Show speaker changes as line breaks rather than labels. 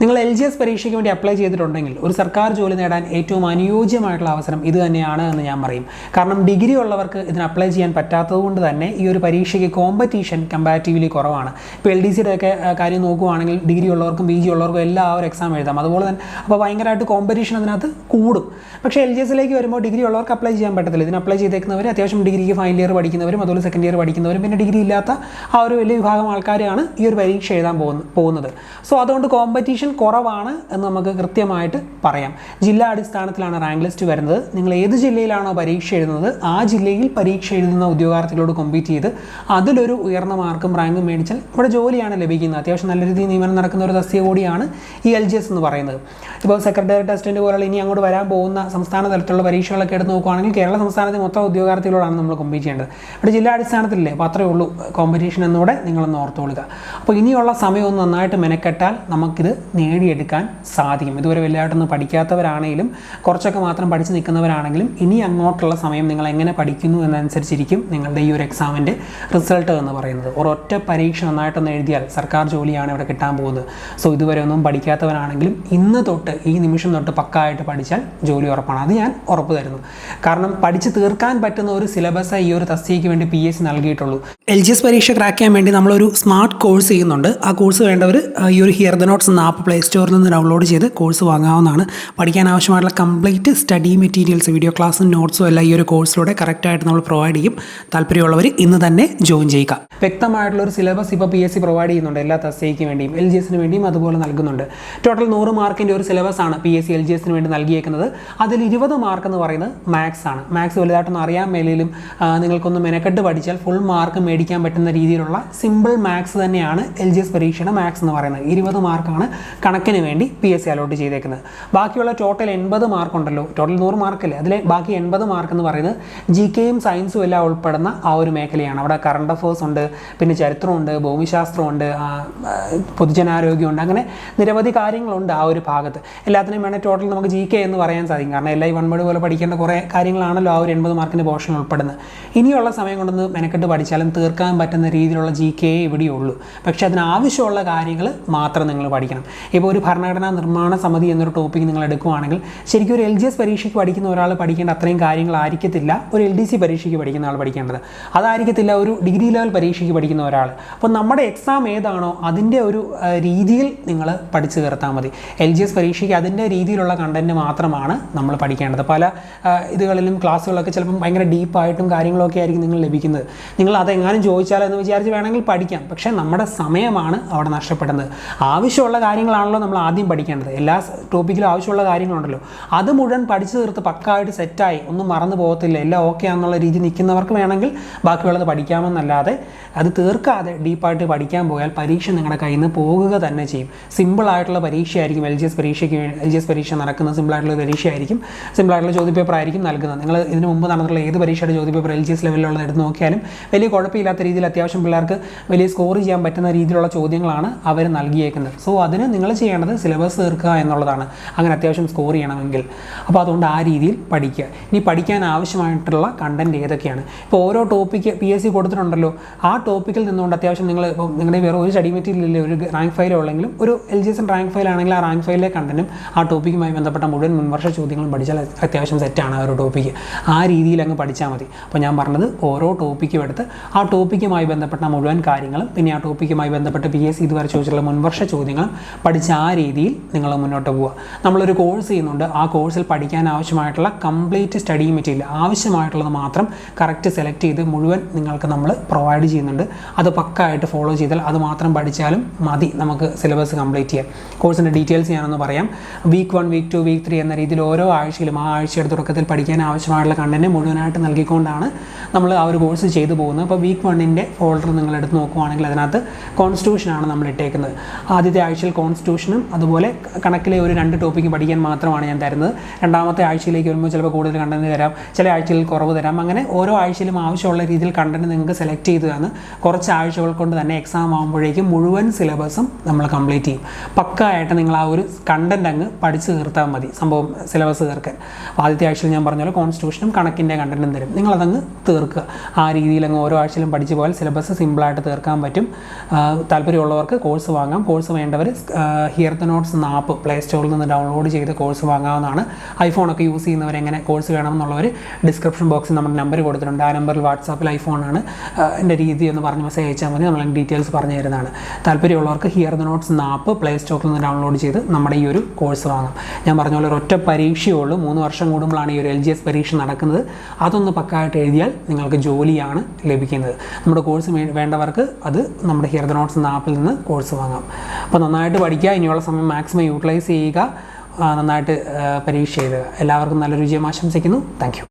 നിങ്ങൾ L G S പരീക്ഷയ്ക്ക് വേണ്ടി അപ്ലൈ ചെയ്തിട്ടുണ്ടെങ്കിൽ ഒരു സർക്കാർ ജോലി നേടാൻ ഏറ്റവും അനുയോജ്യമായിട്ടുള്ള അവസരം ഇത് തന്നെയാണ് എന്ന് ഞാൻ പറയും. കാരണം ഡിഗ്രി ഉള്ളവർക്ക് ഇതിന് അപ്ലൈ ചെയ്യാൻ പറ്റാത്തതുകൊണ്ട് തന്നെ ഈ ഒരു പരീക്ഷയ്ക്ക് കോമ്പറ്റീഷൻ കമ്പാരിറ്റീവ്ലി കുറവാണ്. ഇപ്പോൾ എൽ ഡി സിയുടെ ഒക്കെ കാര്യം നോക്കുവാണെങ്കിൽ ഡിഗ്രി ഉള്ളവർക്കും പി ജി ഉള്ളവർക്കും എല്ലാ ഒരു എക്സാം എഴുതാം. അതുപോലെ തന്നെ അപ്പോൾ ഭയങ്കരമായിട്ട് കോമ്പറ്റീഷൻ അതിനകത്ത് കൂടും. പക്ഷേ എൽ ജി എസിലേക്ക് വരുമ്പോൾ ഡിഗ്രി ഉള്ളവർക്ക് അപ്ലൈ ചെയ്യാൻ പറ്റത്തില്ല. ഇതിന് അപ്ലൈ ചെയ്തേക്കുന്നവർ അത്യാവശ്യം ഡിഗ്രിക്ക് ഫൈനൽ ഇയർ പഠിക്കുന്നവരും അതുപോലെ സെക്കൻഡ് ഇയർ പഠിക്കുന്നവരും പിന്നെ ഡിഗ്രി ഇല്ലാത്ത ആ ഒരു വലിയ വിഭാഗം ആൾക്കാരാണ് ഈ ഒരു പരീക്ഷ എഴുതാൻ പോകുന്നത്. സോ അതുകൊണ്ട് കോമ്പറ്റീഷൻ കുറവാണ് എന്ന് നമുക്ക് കൃത്യമായിട്ട് പറയാം. ജില്ലാ അടിസ്ഥാനത്തിലാണ് റാങ്ക് ലിസ്റ്റ് വരുന്നത്. നിങ്ങൾ ഏത് ജില്ലയിലാണോ പരീക്ഷ എഴുതുന്നത് ആ ജില്ലയിൽ പരീക്ഷ എഴുതുന്ന ഉദ്യോഗാർത്ഥികളോട് കോമ്പീറ്റ് ചെയ്ത് അതിലൊരു ഉയർന്ന മാർക്കും റാങ്കും മേടിച്ചാൽ ഇവിടെ ജോലിയാണ് ലഭിക്കുന്നത്. അത്യാവശ്യം നല്ല രീതിയിൽ നിയമനം നടക്കുന്ന ഒരു തസ്തിക കൂടിയാണ് ഈ എൽ ജി എസ് എന്ന് പറയുന്നത്. ഇപ്പോൾ സെക്രട്ടറി അസിസ്റ്റന്റ് പോലുള്ള ഇനി അങ്ങോട്ട് വരാൻ പോകുന്ന സംസ്ഥാന തലത്തിലുള്ള പരീക്ഷകളൊക്കെ എടുത്ത് നോക്കുകയാണെങ്കിൽ കേരള സംസ്ഥാനത്തെ മൊത്തം ഉദ്യോഗാർത്ഥികളോടാണ് നമ്മൾ കോമ്പീറ്റ് ചെയ്യേണ്ടത്. ഇവിടെ ജില്ലാ അടിസ്ഥാനത്തിലല്ലേ? അപ്പോൾ അത്രേ ഉള്ളൂ കോമ്പറ്റീഷൻ എന്നൂടെ നിങ്ങളൊന്ന് ഓർത്തുകൊള്ളുക. അപ്പോൾ ഇനിയുള്ള സമയം ഒന്ന് നന്നായിട്ട് മെനക്കെട്ടാൽ നമുക്കിത് നേടിയെടുക്കാൻ സാധിക്കും. ഇതുവരെ വലുതായിട്ടൊന്നും പഠിക്കാത്തവരാണെങ്കിലും കുറച്ചൊക്കെ മാത്രം പഠിച്ച് നിൽക്കുന്നവരാണെങ്കിലും ഇനി അങ്ങോട്ടുള്ള സമയം നിങ്ങൾ എങ്ങനെ പഠിക്കുന്നു എന്നനുസരിച്ചിരിക്കും നിങ്ങളുടെ ഈ ഒരു എക്സാമിന്റെ റിസൾട്ട് എന്ന് പറയുന്നത്. ഒരൊറ്റ പരീക്ഷ നന്നായിട്ടൊന്ന് എഴുതിയാൽ സർക്കാർ ജോലിയാണ് ഇവിടെ കിട്ടാൻ പോകുന്നത്. സോ ഇതുവരെ ഒന്നും പഠിക്കാത്തവരാണെങ്കിലും ഇന്ന് തൊട്ട് ഈ നിമിഷം തൊട്ട് പക്കായിട്ട് പഠിച്ചാൽ ജോലി ഉറപ്പാണ്. അത് ഞാൻ ഉറപ്പ് തരുന്നു. കാരണം പഠിച്ച് തീർക്കാൻ പറ്റുന്ന ഒരു സിലബസ് ഈ ഒരു തസ്തിക്ക് വേണ്ടി പി എസ് സി നൽകിയിട്ടുള്ളൂ. എൽ ജി എസ് പരീക്ഷ ക്രാക്ക് ചെയ്യാൻ വേണ്ടി നമ്മളൊരു സ്മാർട്ട് കോഴ്സ് ചെയ്യുന്നുണ്ട്. ആ കോഴ്സ് വേണ്ടവർ ഈ ഒരു ഹിയർ ദ നോട്ട്സ് എന്ന ആപ്പ് പ്ലേ സ്റ്റോറിൽ നിന്ന് ഡൗൺലോഡ് ചെയ്ത് കോഴ്സ് വാങ്ങാവുന്നതാണ്. പഠിക്കാൻ ആവശ്യമായിട്ടുള്ള കംപ്ലീറ്റ് സ്റ്റഡി മെറ്റീരിയൽസ് വീഡിയോ ക്ലാസ്സും നോട്ട്സും എല്ലാം ഈ ഒരു കോഴ്സിലൂടെ കറക്റ്റായിട്ട് നമ്മൾ പ്രൊവൈഡ് ചെയ്യും. താല്പര്യമുള്ളവർ ഇന്ന് തന്നെ ജോയിൻ ചെയ്യുക. വ്യക്തമായിട്ടുള്ള ഒരു സിലബസ് ഇപ്പോൾ പി എസ് സി പ്രൊവൈഡ് ചെയ്യുന്നുണ്ട്. എല്ലാ തസ്തിക്ക് വേണ്ടിയും എൽ ജി എസിന് വേണ്ടിയും അതുപോലെ നൽകുന്നുണ്ട്. ടോട്ടൽ നൂറ് മാർക്കിന്റെ ഒരു സിലബസ് ആണ് P S C L G എസിന് വേണ്ടി നൽകിയേക്കുന്നത്. അതിൽ ഇരുപത് മാർക്ക് എന്ന് പറയുന്നത് മാത്സ് ആണ്. മാത്സ് വലുതായിട്ടൊന്നും അറിയാൻ മേലും നിങ്ങൾക്കൊന്ന് മെനക്കെട്ട് പഠിച്ചാൽ ഫുൾ മാർക്ക് മേടിക്കാൻ പറ്റുന്ന രീതിയിലുള്ള സിമ്പിൾ മാത്സ് തന്നെയാണ് എൽ ജി എസ് പരീക്ഷയുടെ മാത്സ് എന്ന് പറയുന്നത്. ഇരുപത് മാർക്കാണ് കണക്കിന് വേണ്ടി പി എസ് സി അലോട്ട് ചെയ്തേക്കുന്നത്. ബാക്കിയുള്ള ടോട്ടൽ എൺപത് മാർക്കുണ്ടല്ലോ ടോട്ടൽ നൂറ് മാർക്കല്ലേ അതിലെ ബാക്കി എൺപത് മാർക്ക് എന്ന് പറയുന്നത് ജി കെയും സയൻസും എല്ലാം ഉൾപ്പെടുന്ന ആ ഒരു മേഖലയാണ്. അവിടെ കറണ്ട് അഫേഴ്സ് ഉണ്ട് പിന്നെ ചരിത്രമുണ്ട് ഭൂമിശാസ്ത്രമുണ്ട് പൊതുജനാരോഗ്യമുണ്ട് അങ്ങനെ നിരവധി കാര്യങ്ങളുണ്ട് ആ ഒരു ഭാഗത്ത്. എല്ലാത്തിനും വേണേൽ ടോട്ടൽ നമുക്ക് ജി കെ എന്ന് പറയാൻ സാധിക്കും. കാരണം എല്ലാ ഈ വൺ പോലെ പഠിക്കേണ്ട കുറേ കാര്യങ്ങളാണല്ലോ ആ ഒരു എൺപത് മാർക്കിന്റെ പോർഷൻ ഉൾപ്പെടുന്നത്. ഇനിയുള്ള സമയം കൊണ്ടൊന്ന് മെനക്കെട്ട് പഠിച്ചാലും തീർക്കാൻ പറ്റുന്ന രീതിയിലുള്ള ജി കെ ഇവിടെയുള്ളൂ. പക്ഷേ അതിനാവശ്യമുള്ള കാര്യങ്ങൾ മാത്രം നിങ്ങൾ പഠിക്കണം. ഇപ്പോൾ ഒരു ഭരണഘടനാ നിർമ്മാണ സമിതി എന്നൊരു ടോപ്പിക് നിങ്ങൾ എടുക്കുകയാണെങ്കിൽ ശരിക്കും ഒരു എൽ ജി എസ് പരീക്ഷയ്ക്ക് പഠിക്കുന്ന ഒരാൾ പഠിക്കേണ്ട അത്രയും കാര്യങ്ങളായിരിക്കത്തില്ല ഒരു എൽ ഡി സി പരീക്ഷയ്ക്ക് പഠിക്കുന്ന ആൾ പഠിക്കേണ്ടത്. അതായിരിക്കത്തില്ല ഒരു ഡിഗ്രി ലെവൽ പരീക്ഷയ്ക്ക് പഠിക്കുന്ന ഒരാൾ. അപ്പോൾ നമ്മുടെ എക്സാം ഏതാണോ അതിന്റെ ഒരു രീതിയിൽ നിങ്ങൾ പഠിച്ചു തീർത്താൽ മതി. എൽ ജി എസ് പരീക്ഷയ്ക്ക് അതിന്റെ രീതിയിലുള്ള കണ്ടന്റ് മാത്രമാണ് നമ്മൾ പഠിക്കേണ്ടത്. പല ഇതുകളിലും ക്ലാസ്സുകളൊക്കെ ചിലപ്പം ഭയങ്കര ഡീപ്പായിട്ടും കാര്യങ്ങളൊക്കെ ആയിരിക്കും നിങ്ങൾ ലഭിക്കുന്നത്. നിങ്ങൾ അതെങ്ങാനും ചോദിച്ചാലോ എന്ന് വിചാരിച്ച് വേണമെങ്കിൽ പഠിക്കാം. പക്ഷേ നമ്മുടെ സമയമാണ് അവിടെ നഷ്ടപ്പെടുന്നത്. ആവശ്യമുള്ള കാര്യങ്ങളാണല്ലോ നമ്മൾ ആദ്യം പഠിക്കേണ്ടത്. എല്ലാ ടോപ്പിക്കിലും ആവശ്യമുള്ള കാര്യങ്ങളുണ്ടല്ലോ. അത് മുഴുവൻ പഠിച്ചു തീർത്ത് പക്കായിട്ട് സെറ്റായി ഒന്നും മറന്നു പോകത്തില്ല. എല്ലാം ഓക്കെ ആണെന്നുള്ള രീതി നിൽക്കുന്നവർക്ക് വേണമെങ്കിൽ ബാക്കിയുള്ളത് പഠിക്കാമെന്നല്ലാതെ അത് തീർക്കാതെ ഡീപ്പായിട്ട് പഠിക്കാൻ പോയാൽ പരീക്ഷ നിങ്ങളുടെ കയ്യിൽ നിന്ന് പോകുക തന്നെ ചെയ്യും. സിമ്പിളായിട്ടുള്ള പരീക്ഷയായിരിക്കും എൽ ജി എസ് പരീക്ഷയ്ക്ക് എൽ ജി എസ് പരീക്ഷ നടക്കുന്ന സിമ്പിളായിട്ടുള്ള പരീക്ഷയായിരിക്കും. സിമ്പിളായിട്ടുള്ള ചോദ്യപേപ്പർ ആയിരിക്കും നൽകുന്നത്. നിങ്ങൾ ഇതിനു മുമ്പ് നടന്നിട്ടുള്ള ഏത് പരീക്ഷയുടെ ചോദ്യപേപ്പർ എൽ ജി എസ് ലെവലിലുള്ള എടുത്ത് നോക്കിയാലും വലിയ കുഴപ്പമില്ലാത്ത രീതിയിൽ അത്യാവശ്യം പിള്ളേർക്ക് വലിയ സ്കോർ ചെയ്യാൻ പറ്റുന്ന രീതിയിലുള്ള ചോദ്യങ്ങളാണ് അവർ നൽകിയേക്കുന്നത്. സോ അതിന് നിങ്ങൾ ചെയ്യേണ്ടത് സിലബസ് തീർക്കുക എന്നുള്ളതാണ്. അങ്ങനെ അത്യാവശ്യം സ്കോർ ചെയ്യണമെങ്കിൽ. അപ്പോൾ അതുകൊണ്ട് ആ രീതിയിൽ പഠിക്കുക. ഇനി പഠിക്കാൻ ആവശ്യമായിട്ടുള്ള കണ്ടന്റ് ഏതൊക്കെയാണ്? ഇപ്പോൾ ഓരോ ടോപ്പിക്ക് പി എസ് സി കൊടുത്തിട്ടുണ്ടല്ലോ. ആ ടോപ്പിക്കിൽ നിന്നുകൊണ്ട് അത്യാവശ്യം നിങ്ങൾ ഇപ്പോൾ നിങ്ങളുടെ വേറെ ഒരു സ്റ്റഡി ഇല്ല ഒരു റാങ്ക് ഫയൽ ഉള്ളെങ്കിലും ഒരു L G S rank file ആണെങ്കിൽ ആ റാങ്ക് ഫയലിലെ കണ്ടന്റും ആ ടോപ്പിക്കുമായി ബന്ധപ്പെട്ട മുഴുവൻ മുൻവർഷ ചോദ്യങ്ങളും പഠിച്ചാൽ അത്യാവശ്യം സെറ്റാണ് ആ ഒരു ടോപ്പിക്ക് ആ രീതിയിൽ അങ്ങ് പഠിച്ചാൽ മതി. അപ്പോൾ ഞാൻ പറഞ്ഞത് ഓരോ ടോപ്പിക്കും എടുത്ത് ആ ടോപ്പിക്കുമായി ബന്ധപ്പെട്ട മുഴുവൻ കാര്യങ്ങളും പിന്നെ ആ ടോപ്പിക്കുമായി ബന്ധപ്പെട്ട് പി എസ് സി ഇതുവരെ ചോദിച്ചിട്ടുള്ള മുൻവർഷ ചോദ്യങ്ങളും പഠിച്ച് ആ രീതിയിൽ നിങ്ങൾ മുന്നോട്ട് പോവുക. നമ്മളൊരു കോഴ്സ് ചെയ്യുന്നുണ്ട്. ആ കോഴ്സിൽ പഠിക്കാൻ ആവശ്യമായിട്ടുള്ള കംപ്ലീറ്റ് സ്റ്റഡി മെറ്റീരിയൽ ആവശ്യമായിട്ടുള്ളത് മാത്രം കറക്റ്റ് സെലക്ട് ചെയ്ത് മുഴുവൻ നിങ്ങൾക്ക് നമ്മൾ പ്രൊവൈഡ് ചെയ്യുന്നുണ്ട്. അത് പക്കായിട്ട് ഫോളോ ചെയ്താൽ അത് മാത്രം പഠിച്ചാലും മതി നമുക്ക് സിലബസ് കംപ്ലീറ്റ് ചെയ്യാം കോഴ്സിന്റെ ഡീറ്റെയിൽസ് ഞാനൊന്ന് പറയാം. Week one week two week three എന്ന രീതിയിൽ ഓരോ ആഴ്ചയിലും ആ ആഴ്ചയുടെ തുടക്കത്തിൽ പഠിക്കാൻ ആവശ്യമായിട്ടുള്ള കണ്ടന്റ് മുഴുവനായിട്ട് നൽകിക്കൊണ്ടാണ് നമ്മൾ ആ ഒരു കോഴ്സ് ചെയ്തു പോകുന്നത്. അപ്പോൾ വീക്ക് വണ്ണിന്റെ ഫോൾഡർ നിങ്ങൾ എടുത്ത് നോക്കുവാണെങ്കിൽ അതിനകത്ത് കോൺസ്റ്റിറ്റ്യൂഷനാണ് നമ്മൾ ഇട്ടേക്കുന്നത്. ആദ്യത്തെ ആഴ്ചയിൽ കോൺസ്റ്റിറ്റ്യൂഷനും അതുപോലെ കണക്കിലെ ഒരു രണ്ട് ടോപ്പിക്ക് പഠിക്കാൻ മാത്രമാണ് ഞാൻ തരുന്നത്. രണ്ടാമത്തെ ആഴ്ചയിലേക്ക് വരുമ്പോൾ ചിലപ്പോൾ കൂടുതൽ കണ്ടന്റ് തരാം ചില ആഴ്ചയിൽ കുറവ് തരാം. അങ്ങനെ ഓരോ ആഴ്ചയിലും ആവശ്യമുള്ള രീതിയിൽ കണ്ടന്റ് നിങ്ങൾക്ക് സെലക്ട് ചെയ്ത് കുറച്ച് ആഴ്ചകൾ കൊണ്ട് തന്നെ എക്സാം ആകുമ്പോഴേക്കും മുഴുവൻ സിലബസും നമ്മൾ കംപ്ലീറ്റ് ചെയ്യും. പക്കായിട്ട് നിങ്ങൾ ആ ഒരു കണ്ടന്റ് അങ്ങ് പഠിച്ച് തീർത്താൽ മതി. സംഭവം സിലബസ് തീർക്കാൻ. ആദ്യത്തെ ആഴ്ചയിൽ ഞാൻ പറഞ്ഞ പോലെ കോൺസ്റ്റിറ്റ്യൂഷനും കണക്കിന്റെ കണ്ടന്റും തരും. നിങ്ങളതങ്ങ് തീർക്കുക. ആ രീതിയിൽ അങ്ങ് ഓരോ ആഴ്ചയിലും പഠിച്ചു പോയാൽ സിലബസ് സിമ്പിളായിട്ട് തീർക്കാൻ പറ്റും. താല്പര്യമുള്ളവർക്ക് കോഴ്സ് വാങ്ങാം. കോഴ്സ് വേണ്ടവർ ഹിയർ ദ നോട്ട്സ് എന്ന ആപ്പ് പ്ലേ സ്റ്റോറിൽ നിന്ന് ഡൗൺലോഡ് ചെയ്ത് കോഴ്സ് വാങ്ങാവുന്നതാണ്. ഐഫോണൊക്കെ യൂസ് ചെയ്യുന്നവർ എങ്ങനെ കോഴ്സ് വേണമെന്നുള്ളവർ ഡിസ്ക്രിപ്ഷൻ ബോക്സിൽ നമ്മുടെ നമ്പർ കൊടുത്തിട്ടുണ്ട്. ആ നമ്പറിൽ വാട്സാപ്പിൽ ഐഫോണാണ് എന്റെ രീതി എന്ന് പറഞ്ഞ് മെസ്സേജ് അയച്ചാൽ മതി. നമ്മൾ ഡീറ്റെയിൽസ് പറഞ്ഞു തരുന്നതാണ്. താല്പര്യമുള്ളവർക്ക് ഹിയർ ദ നോട്ട്സ് എന്ന ആപ്പ് പ്ലേ സ്റ്റോറിൽ നിന്ന് ഡൗൺലോഡ് ചെയ്ത് നമ്മുടെ ഈ ഒരു കോഴ്സ് വാങ്ങാം. ഞാൻ പറഞ്ഞ പോലെ ഒരൊറ്റ പരീക്ഷയേ ഉള്ളൂ. മൂന്ന് വർഷം കൂടുമ്പോഴാണ് ഈ ഒരു എൽ ജി എസ് പരീക്ഷ നടക്കുന്നത്. അതൊന്ന് പക്കായിട്ട് എഴുതിയാൽ നിങ്ങൾക്ക് ജോലിയാണ് ലഭിക്കുന്നത്. നമ്മുടെ കോഴ്സ് വേണ്ടവർക്ക് അത് നമ്മുടെ ഹിയർ ദ നോട്ട്സ് എന്ന ആപ്പിൽ നിന്ന് കോഴ്സ് വാങ്ങാം. അപ്പോൾ നന്നായിട്ട് പഠിക്കുക ഇനിയുള്ള സമയം മാക്സിമം യൂട്ടിലൈസ് ചെയ്യുക നന്നായിട്ട് പരീക്ഷ എല്ലാവർക്കും നല്ല വിജയം ആശംസിക്കുന്നു. താങ്ക്